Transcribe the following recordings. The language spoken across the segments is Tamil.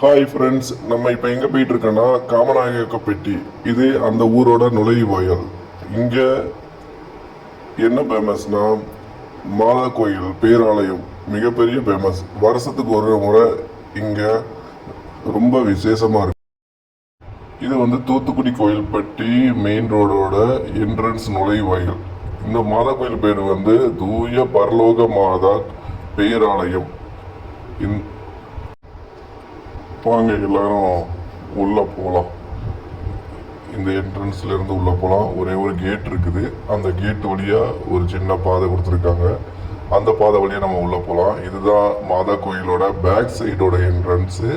ஹாய் ஃப்ரெண்ட்ஸ் நம்ம இப்போ எங்கே போயிட்டு இருக்கோன்னா காமநாயக்கப்பட்டி இது அந்த ஊரோட நுழைவாயல். இங்கே என்ன ஃபேமஸ்னா மாதா கோயில் பேராலயம் மிகப்பெரிய ஃபேமஸ் வருஷத்துக்கு ஒரு முறை இங்கே ரொம்ப விசேஷமாக இருக்கும் இது வந்து தூத்துக்குடி கோயில்பட்டி மெயின் ரோடோட என்ட்ரன்ஸ் நுழைவாயில். இந்த மாதா கோயில் பேர் வந்து தூய பரலோக மாதா பேராலயம். இந் வாங்க எல்லாரும் உள்ள போகலாம். இந்த என்ட்ரன்ஸ்ல இருந்து உள்ள போகலாம். ஒரே ஒரு கேட் இருக்குது. அந்த கேட் வழியா ஒரு சின்ன பாதை கொடுத்துருக்காங்க. அந்த பாதை வழியா நம்ம உள்ள போகலாம். இதுதான் மாதா கோயிலோட பேக் சைடோட என்ட்ரன்ஸு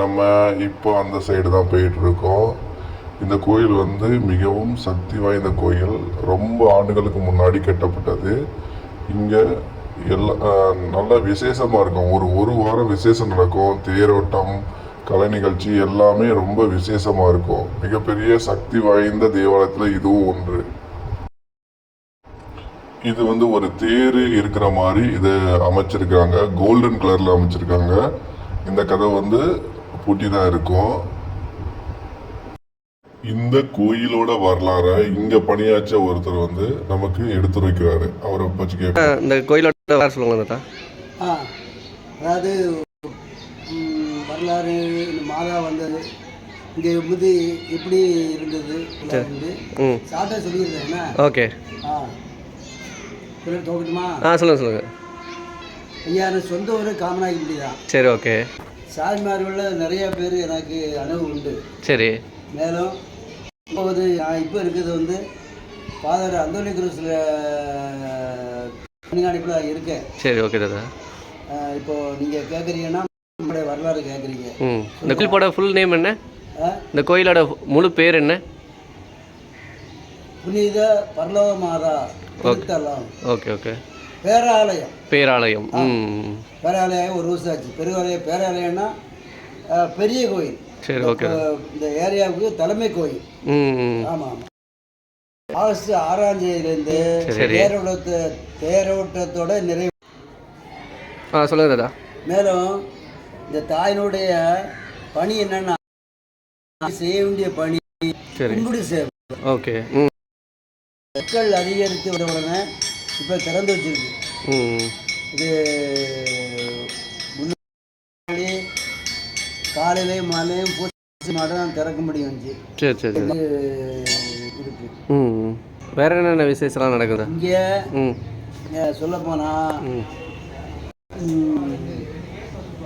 நம்ம இப்போ அந்த சைடு தான் போயிட்டு இருக்கோம் இந்த கோயில் வந்து மிகவும் சக்தி வாய்ந்த கோயில். ரொம்ப ஆண்டுகளுக்கு முன்னாடி கட்டப்பட்டது. இங்கே எல்லா நல்லா நல்ல விசேஷமாக இருக்கும். ஒரு ஒரு வாரம் விசேஷம் நடக்கும். தேரோட்டம் கலை நிகழ்ச்சி எல்லாமே ரொம்ப விசேஷமாக இருக்கும். மிகப்பெரிய சக்தி வாய்ந்த தேவாலயத்தில் இதுவும் ஒன்று. இது வந்து ஒரு தேர் இருக்கிற மாதிரி இது அமைச்சிருக்காங்க. கோல்டன் கலரில் அமைச்சிருக்காங்க. இந்த கதை வந்து பூட்டி தான் இருக்கும். இந்த கோயிலோட வரலாறை இங்க பணியாற்ற ஒருத்தர் வந்து நமக்கு எடுத்துரைக்கிறாரு. அவரை பற்றி கேட்க இந்த கோயிலோட வரலாறு சொல்லுங்க அதாவது வரலாறு இந்த மாதா வந்தது. இங்கே முதி எப்படி இருந்தது? சாட்டா சொல்லியிருந்தேன்னா ஓகே. ஆ. தோக்கட்டுமா? ஆ சொல்லுங்கள் சொல்லுங்கள் ஐயா எனக்கு சொந்த ஊர் காமநாயகி தான். சரி ஓகே. சாமிமார்களில் நிறைய பேர் எனக்கு அனுபவம் உண்டு. சரி. மேலும் இப்போ வந்து நான் இப்போ இருக்கிறது வந்து ஃபாதர் அந்தோனி குரூஸில் கண்காணிப்பில் இருக்கேன் சரி ஓகே தாத்தா. ஆ, இப்போ நீங்கள் கேட்குறீங்கன்னா நம்மளுடைய வரலாறு கேட்குறீங்க ம். இந்த கோயிலோட ஃபுல் நேம் என்ன? இந்த கோயிலோட முழு பேர் என்ன? புனித பரலோக மாதா ஓகே ஓகே பேராலயம். பேராலயம். ம் பேராலயம் ஒரு வருஷம் ஆச்சு. பெருவாலயம் பேராலயம்னா பெரிய கோயில். சரி ஓகே. இந்த ஏரியாவுக்கு தலைமை கோயில். ஆமாம் ஆமாம் ஆகஸ்ட் ஆறாம் தேதியிலேருந்து. தேரோட்டத்தை தேரோட்டத்தோட நிறைவு. ஆ சொல்லுங்கள் தாத்தா. மேலும் இந்த தாயினுடைய பணி என்னன்னா செய்ய வேண்டிய பணி சரி. கும்பிடு சேவை. ஓகே மக்கள் அதிகரித்து உடனே இப்போ திறந்து வச்சிருக்கு. இது காலையிலையும் மாலையும் பூச்சி மாட்டம் தான் திறக்க முடியும். சரி சரி இது இருக்கு. ம். வேற என்னென்ன விசேஷம்லாம் நடக்குதா? இங்கே ம். சொல்ல போனால் ம்.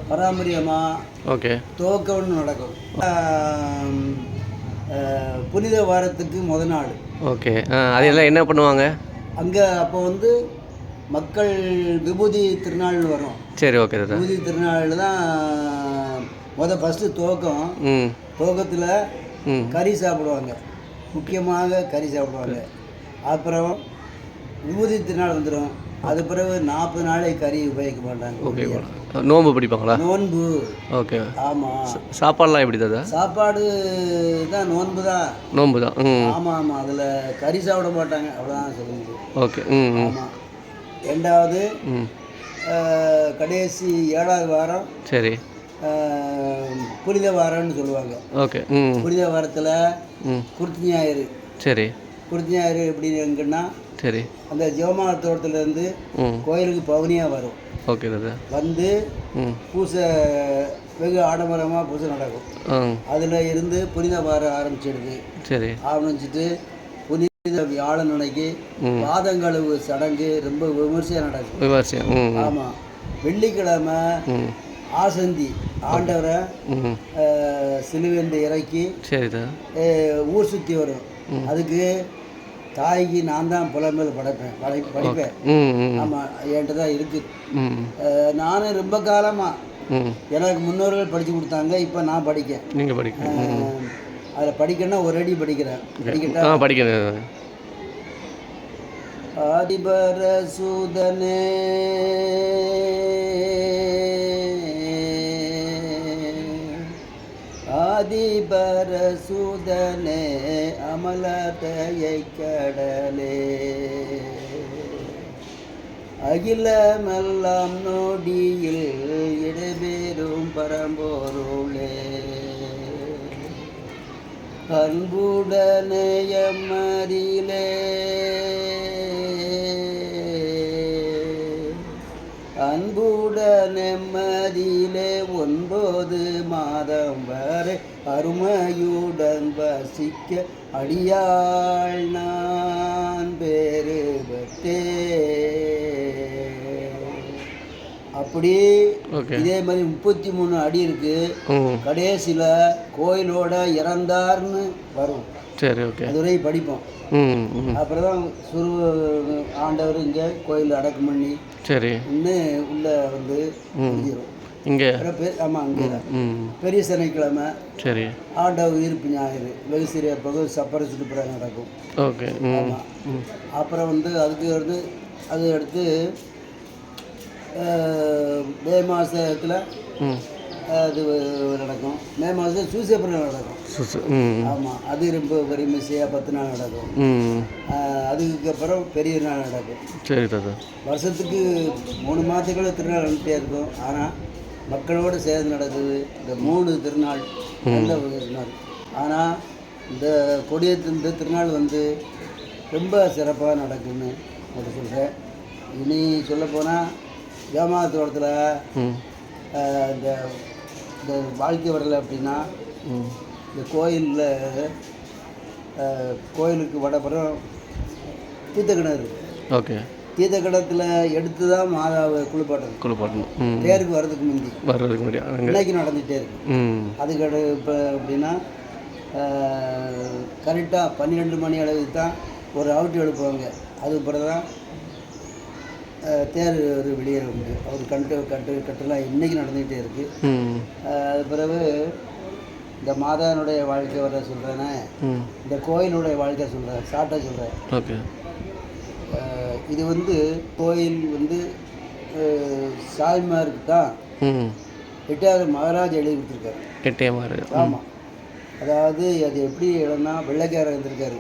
பராமரியமாக ஓகே. துவக்கம்னு நடக்கும். புனித வாரத்துக்கு முத நாள். ஓகே. ஆ அது எல்லாம் என்ன பண்ணுவாங்க? அங்கே அப்போ வந்து மக்கள் விபூதி திருநாள் வரும். சரி ஓகே தாத்தா. விபூதி திருநாள் தான் முத ஃபஸ்ட்டு துவக்கம். ம். துவக்கத்தில் கறி சாப்பிடுவாங்க. முக்கியமாக கறி சாப்பிடுவாங்க. அப்புறம் விபூதி திருநாள் வந்துடும் அது பிறகு நாற்பது நாளைக்கு கறி உபயோகிக்க மாட்டாங்க. ஓகே நோன்பு பிடிப்பாங்களா? நோன்பு. ஓகே. ஆமாம் சாப்பாடுலாம் எப்படி தாத்தா? சாப்பாடு தான் நோன்பு தான். நோன்பு தான். ஆமாம் ஆமாம் அதில் கறி சாப்பிட மாட்டாங்க. அவ்வளோதான் சொல்ல முடியும். ஓகே. ம் ஆமாம் ரெண்டாவது கடைசி ஏழாவது வாரம் சரி. புனித வாரம்னு சொல்லுவாங்க. ஓகே. புனித வாரத்தில் குருத்தி ஞாயிறு. சரி. குருத்தி ஞாயிறு எப்படின்னு சரி. அந்த ஜெவமான தோட்டத்துலேருந்து கோயிலுக்கு பவனியாக வரும். ஓகே வந்து பூசை வெகு ஆடம்பரமாக பூசை நடக்கும். அதில் இருந்து புனித வாரம் ஆரம்பிச்சிடுது. சரி. ஆரம்பிச்சிட்டு வியாழன் அன்னைக்கு ம். பாதங்களவு சடங்கு ரொம்ப விமர்சையாக நடக்கும் விமர்சையம் ம் ஆமாம் வெள்ளிக்கிழமை ஆசந்தி ஆண்டவரை சிலுவைந்து இறக்கி ஊர் சுற்றி வரும். அதுக்கு தாய்க்கு நான் தான் புலம்பல் படைப்பேன். படை படிப்பேன். ம் ம் ஆமாம் என்கிட்ட தான் இருக்குது நானும் ரொம்ப காலமாக ம். எனக்கு முன்னோர்கள் படித்து கொடுத்தாங்க இப்போ நான் படிக்கேன். நீங்கள் படிக்கணும். அதில் படிக்கணும்னா ஒரு அடி படிக்கிறேன். படிக்கட்டா ஆ ஆதிபரசூதனே. ஆதிபரசூதனே அமலதையை கடலே. அகிலமெல்லாம் நொடியில் இடபெறும் பரம்பொருளே. அன்புடனே வரை அருமையுடன் வசிக்க அடியாள் நான் பேரு அப்படி இதே மாதிரி முப்பத்தி மூணு அடி இருக்கு. கடைசியில் கோயிலோட இறந்தார்னு வரும். சரி ஓகே. அதுவரை படிப்போம். அப்புறம் தான் சுரு ஆண்டவர் இங்கே கோயில் அடக்கம் பண்ணி சரி. இன்னும் உள்ள வந்து இங்கே. ஆமாம் அங்கே தான். ம் பெரிய சனிக்கிழமை. சரி. ஆண்டவர் உயிர்ப்பு ஞாயிறு. வெகு சிறிய பகு சப்பர சுற்றுப்புற நடக்கும். ஓகே ம். ஆமாம் அப்புறம் வந்து அதுக்கு வந்து அது அடுத்து மே மாதத்தில் அது நடக்கும். மே மாதம் சூசேபுரம் நடக்கும். ஆமாம் அது ரொம்ப பெரிய மிஸ்ஸையாக பத்து நாள் நடக்கும். அதுக்கப்புறம் பெரிய நாள் நடக்கும். சரி வருஷத்துக்கு மூணு மாதத்துக்குள்ள திருநாள் வந்துட்டே இருக்கும். ஆனால் மக்களோடு சேர்ந்து நடக்குது இந்த மூணு திருநாள். நல்ல திருநாள் ஆனால் இந்த கொடியேற்று இந்த திருநாள் வந்து ரொம்ப சிறப்பாக நடக்குன்னு உங்களுக்கு சொல்கிறேன் இனி சொல்லப்போனால் ஜாமாத்தோட்டத்தில் ம். இந்த இந்த வாழ்க்கை வரலை அப்படின்னா இந்த கோயிலில் கோயிலுக்கு வடபுறம் தீர்த்தக்கிணறு இருக்கு. ஓகே. தீர்த்தக்கிணத்துல எடுத்து தான் மாதாவை குளிப்பாட்டணும். குளிப்பாட்டணும். ம். பேருக்கு வர்றதுக்கு முந்தி. வர்றதுக்கு முன்னாடி இன்னைக்கு நடந்துகிட்டே இருக்கு. அதுக்கு இப்போ எப்படின்னா கரெக்டாக பன்னிரெண்டு மணி அளவுக்கு தான் ஒரு அவுட்டு எழுப்புவாங்க அது பிறகு தான் தேர் ஒரு வெளியேற முடியும். அவர் கட்டு கட்டு கட்டுலாம் இன்றைக்கி நடந்துக்கிட்டே இருக்குது ம். அது பிறகு இந்த மாதானுடைய வாழ்க்கை வர சொல்கிறேனே ம். இந்த கோயிலுடைய வாழ்க்கை சொல்கிறேன் ஷார்ட்டாக சொல்கிறேன் ஓகே. இது வந்து கோயில் வந்து சாய்மாருக்கு தான் ம் எட்டாவது மகாராஜ் எழுதி கொடுத்துருக்காரு. எட்டே மாறு ஆமாம் அதாவது அது எப்படி இடம்னா வெள்ளைக்காரர் இருந்திருக்காரு.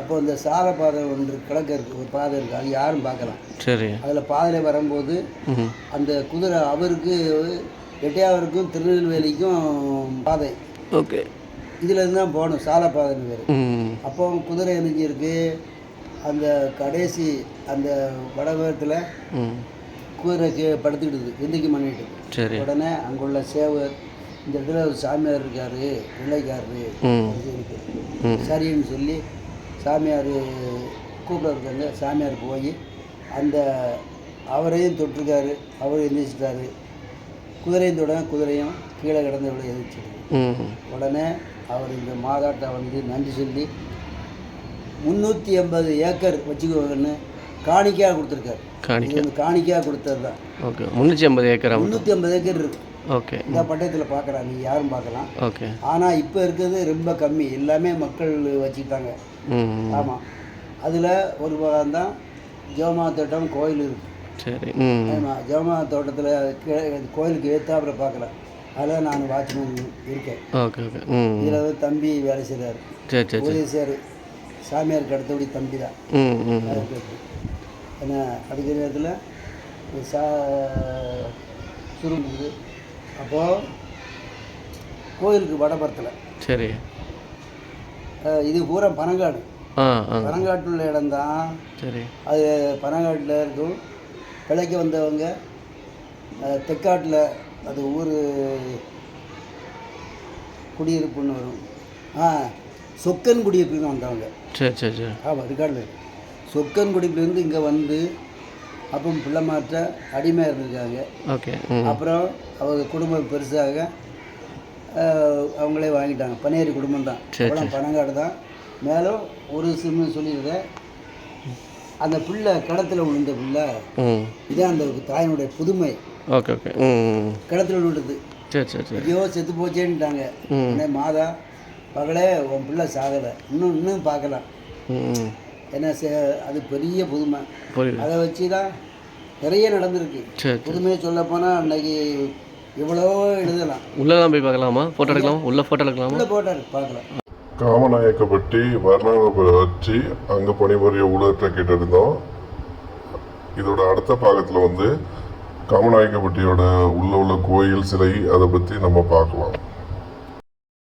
அப்போ இந்த சார பாதை ஒன்று கிழக்க இருக்கு ஒரு பாதை இருக்குது அது யாரும் பார்க்கலாம் சரி. அதில் பாதையில் வரும்போது அந்த குதிரை அவருக்கு எட்டையாவருக்கும் திருநெல்வேலிக்கும் பாதை. ஓகே. இதில் இருந்து தான் போகணும் சால பாதைன்னு பேர். அப்போ குதிரை எரிஞ்சிருக்கு அந்த கடைசி அந்த வடபுறத்தில் குதிரைக்கு படுத்துக்கிடுது எந்திரிக்க பண்ணிட்டு சரி. உடனே அங்குள்ள சேவர் இந்த இடத்துல ஒரு சாமியார் இருக்காரு ம். சரின்னு சொல்லி சாமியார் கூப்பிட இருக்காங்க சாமியார் போய் அந்த அவரையும் தொட்டிருக்காரு அவர் எந்திரிச்சிட்டாரு. குதிரையும் தொட குதிரையும் கீழே கிடந்த விட எதிர்ச்சிருக்கு ம். உடனே அவர் இந்த மாதாட்டை வந்து நன்றி சொல்லி முந்நூற்றி எண்பது ஏக்கர் வச்சுக்கோங்கன்னு காணிக்கையாக கொடுத்துருக்காரு. காணிக்க. காணிக்கையாக கொடுத்தது தான். ஓகே. முந்நூற்றி ஐம்பது ஏக்கரா முந்நூற்றி ஐம்பது ஏக்கர் இருக்கு. ஓகே. இந்த பட்டயத்தில் பார்க்குறாங்க. நீ யாரும் பார்க்கலாம். ஓகே. ஆனால் இப்போ இருக்கிறது ரொம்ப கம்மி. எல்லாமே மக்கள் வச்சுக்கிட்டாங்க. ம் ஆமாம் அதில் ஒரு பாகம் தான் ஜோமா தோட்டம் கோயில் இருக்கு. சரி ம். ஆமாம் ஜோமா தோட்டத்தில் கோயிலுக்கு ஏற்றாப்புல பார்க்கலாம் அதில் நான் வாட்ச்மேன் இருக்கேன். Okay okay. ம் இதில் வந்து தம்பி வேலை செய்கிறாரு சரி சரி சரி. உதயசார் சாமியாருக்கு அடுத்தபடி தம்பி தான். ஏன்னா அதுக்கு நேரத்தில் சா சுருங்குது அப்போது கோயிலுக்கு வடபுறத்தில் சரி. இது பூரா பனங்காடு. பனங்காட்டில் உள்ள இடம்தான் சரி. அது பனங்காட்டில் இருக்கும். விலைக்கு வந்தவங்க தெற்காட்டில் அது ஊர் குடியிருப்புன்னு வரும். ஆ சொக்கன் குடியிருப்புன்னு வந்தவங்க. சரி சரி சரி. ஆமாம் சொக்கன் குடியிலேருந்து இங்கே வந்து அப்போ பிள்ளை மாற்ற அடிமையாக இருந்திருக்காங்க ஓகே. அப்புறம் அவங்க குடும்பம் பெருசாக அவங்களே வாங்கிட்டாங்க. பனேரி குடும்பம் தான். பனங்காடு தான். மேலும் ஒரு சிம்மு சொல்லியிருக்கேன். அந்த பிள்ளை கிணத்துல விழுந்த பிள்ளை இதான் அந்த தாயினுடைய புதுமை. Okay okay. கிணத்துல விழுந்தது. சரி சரி சரி. ஐயோ செத்து போச்சேன்ட்டாங்க. மாதா பகலே உன் பிள்ளை சாகலை. இன்னும் இன்னும் பார்க்கலாம் ம் ஏன்னா அது பெரிய புதுமை. அதை வச்சு தான் நிறைய நடந்திருக்கு. புதுமையை சொல்ல போனால் அன்னைக்கு எவ்வளோ எழுதலாம். உள்ளெல்லாம் போய் பார்க்கலாமா? ஃபோட்டோ எடுக்கலாமா? உள்ளே ஃபோட்டோ எடுக்கலாமா? உள்ள போட்டார் பார்க்கலாம். காமநாயக்கப்பட்டி வர்ணாபுரம் வச்சு அங்கே பணிபுரிய ஊழத்தை கேட்டிருந்தோம். இதோட அடுத்த பாகத்தில் வந்து காமநாயக்கப்பட்டியோட உள்ள உள்ள கோயில் சிலை அதை பற்றி நம்ம பார்க்கலாம்.